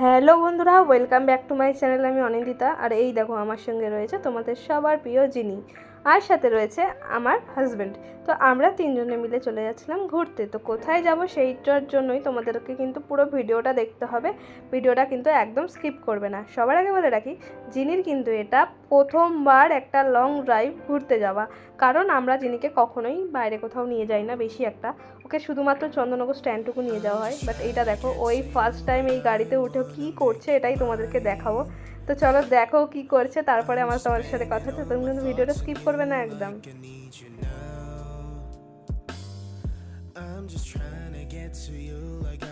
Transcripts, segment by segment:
Hello বন্ধুরা welcome back to my channel আমি অনিন্দিতা। আর এই দেখো, আমার সঙ্গে রয়েছে তোমাদের সবার প্রিয় জিনি। আর সাথে রয়েছে আমার হাজব্যান্ড তো আমরা তিনজনে মিলে চলে যাচ্ছিলাম ঘুরতে। তো কোথায় যাব সেইটার জন্যই তোমাদেরকে কিন্তু পুরো ভিডিওটা দেখতে হবে। ভিডিওটা কিন্তু একদম স্কিপ করবে না। সবার আগে বলে রাখি, জিনির কিন্তু এটা প্রথমবার একটা লং ড্রাইভ ঘুরতে যাওয়া। কারণ আমরা জিনিকে কখনোই বাইরে কোথাও নিয়ে যাই না, বেশি একটা। ওকে শুধুমাত্র চন্দননগর স্ট্যান্ডটুকু নিয়ে যাওয়া হয়। বাট এইটা দেখো, ওই ফার্স্ট টাইম এই গাড়িতে উঠে কী করছে এটাই তোমাদেরকে দেখাবো। তো চলো দেখো কি করছে, তারপরে আমার তোমাদের সাথে কথা হচ্ছে। তুমি কিন্তু ভিডিওটা স্কিপ করবে না একদম। I'm just trying to get to you like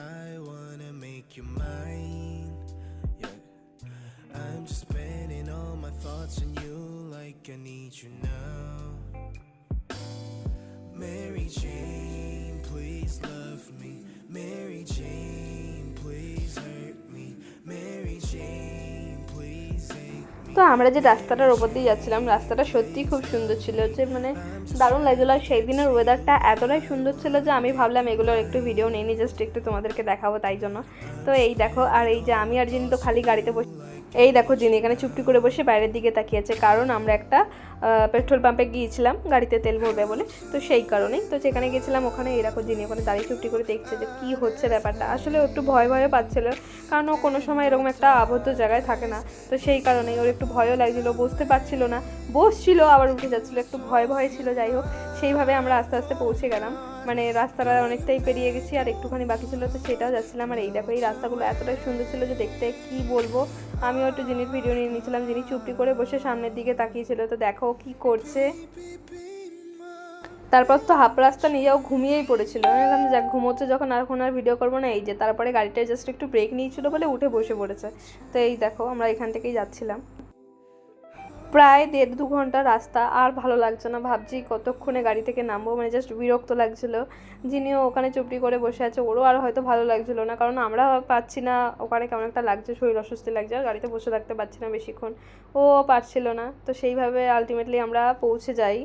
I need you now. Mary Jane, তো আমরা যে রাস্তাটার ওপর দিয়ে যাচ্ছিলাম, রাস্তাটা সত্যিই খুব সুন্দর ছিল যে মানে দারুণ লাগছিল আর সেই দিনের ওয়েদারটা এতটাই সুন্দর ছিল যে আমি ভাবলাম এগুলোর একটু ভিডিও নিয়ে নিই জাস্ট একটু তোমাদেরকে দেখাবো তাই জন্য। তো এই দেখো, আর এই যে আমি আর যিনি তো খালি গাড়িতে বসে এই দেখো যিনি এখানে চুপটি করে বসে বাইরের দিকে তাকিয়েছে কারণ আমরা একটা পেট্রোল পাম্পে গিয়েছিলাম, গাড়িতে তেল ভরবে বলে। তো সেই কারণেই তো যেখানে গেছিলাম, ওখানে এই দেখো যিনি ওখানে দাঁড়িয়ে চুপটি করে দেখছে যে কী হচ্ছে ব্যাপারটা। আসলে একটু ভয় ভয়ে পাচ্ছিল, কারণ ও কোনো সময় এরকম একটা আবদ্ধ জায়গায় থাকে না। তো সেই কারণেই ওর একটু ভয়ও লাগছিল, বসতে পারছিল না। বসছিল, আবার উঠে যাচ্ছিল, একটু ভয় ভয় ছিল, যাই হোক। সেইভাবে আমরা আস্তে আস্তে পৌঁছে গেলাম। মানে রাস্তাটা অনেকটাই পেরিয়ে গেছি, আর একটুখানি বাকি ছিল তো সেটাও যাচ্ছিলাম। আর এই দেখো, এই রাস্তাগুলো এতটাই সুন্দর ছিল যে দেখতে কি বলব। আমিও একটু জিনিস ভিডিও নিয়ে নিয়েছিলাম, যিনি চুপটি করে বসে সামনের দিকে তাকিয়েছিল। তো দেখো কি করছে। তারপর তো হাফ রাস্তা নিয়ে যাও, ঘুমিয়েই পড়েছিল। বললাম যাক, ঘুমোচ্ছে যখন, আর এখন আর ভিডিও করব না। এই যে, তারপরে গাড়িটা জাস্ট একটু ব্রেক নিয়েছিল বলে উঠে বসে পড়েছে। তো এই দেখো, আমরা এখান থেকেই যাচ্ছিলাম। প্রায় দেড় দু ঘণ্টা রাস্তা আর ভালো লাগছে না। ভাবছি কতক্ষণে গাড়ি থেকে নামবো মানে জাস্ট বিরক্ত লাগছিল। যিনিও ওখানে চুপটি করে বসে আছে, ওরও আর হয়তো ভালো লাগছিল না। কারণ আমরা পাচ্ছি না, ওখানে কেমন একটা লাগছে, শরীর অস্বস্তি লাগছে, আর গাড়িতে বসে থাকতে পারছি না বেশিক্ষণ। ও পারছিল না। তো সেইভাবে আলটিমেটলি আমরা পৌঁছে যাই।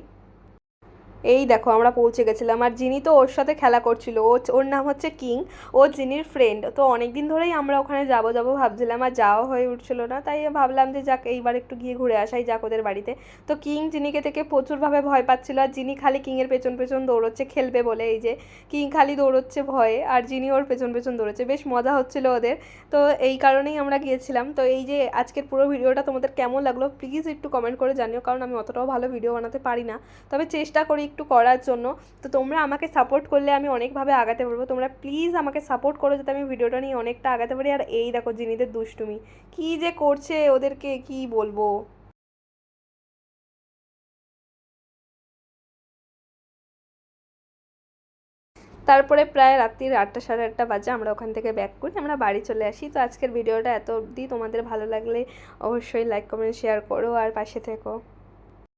এই দেখো আমরা পৌঁছে গেছিলাম আর যিনি তো ওর সাথে খেলা করছিল। ও ওর নাম হচ্ছে কিং। ও জিনির ফ্রেন্ড তো অনেক দিন ধরেই আমরা ওখানে যাব যাব ভাবছিলাম আর যাওয়া হয়ে উঠছিল না। তাই ভাবলাম যে যাক, এইবার একটু গিয়ে ঘুরে আসাই, যাক ওদের বাড়িতে। তো কিং জিনিকে থেকে প্রচুরভাবে ভয় পাচ্ছিল আর যিনি খালি কিংয়ের পেছন পেছন দৌড়চ্ছে, খেলবে বলে। এই যে কিং খালি দৌড়চ্ছে ভয়ে আর যিনি ওর পেছন পেছন দৌড়চ্ছে। বেশ মজা হচ্ছিল ওদের। তো এই কারণেই আমরা গিয়েছিলাম। তো এই যে আজকের পুরো ভিডিওটা তোমাদের কেমন লাগল প্লিজ একটু কমেন্ট করে জানিও। কারণ আমি অতটাও ভালো ভিডিও বানাতে পারি না। তবে চেষ্টা করি একটু করার জন্য। তো তোমরা আমাকে সাপোর্ট করলে আমি অনেকভাবে আগাতে পারব। তোমরা প্লিজ আমাকে সাপোর্ট করো যাতে আমি ভিডিওটা নিয়ে অনেকটা আগাতে পারি। আর এই দেখো জিনিদের দুষ্টুমি। কি যে করছে ওদেরকে, কি বলব? তারপরে প্রায় রাত্রির আটটা সাড়ে আটটা বাজে আমরা ওখান থেকে ব্যাক করি। আমরা বাড়ি চলে আসি। তো আজকের ভিডিওটা এত অবধি। তোমাদের ভালো লাগলে অবশ্যই লাইক কমেন্ট শেয়ার করো আর পাশে থেকো।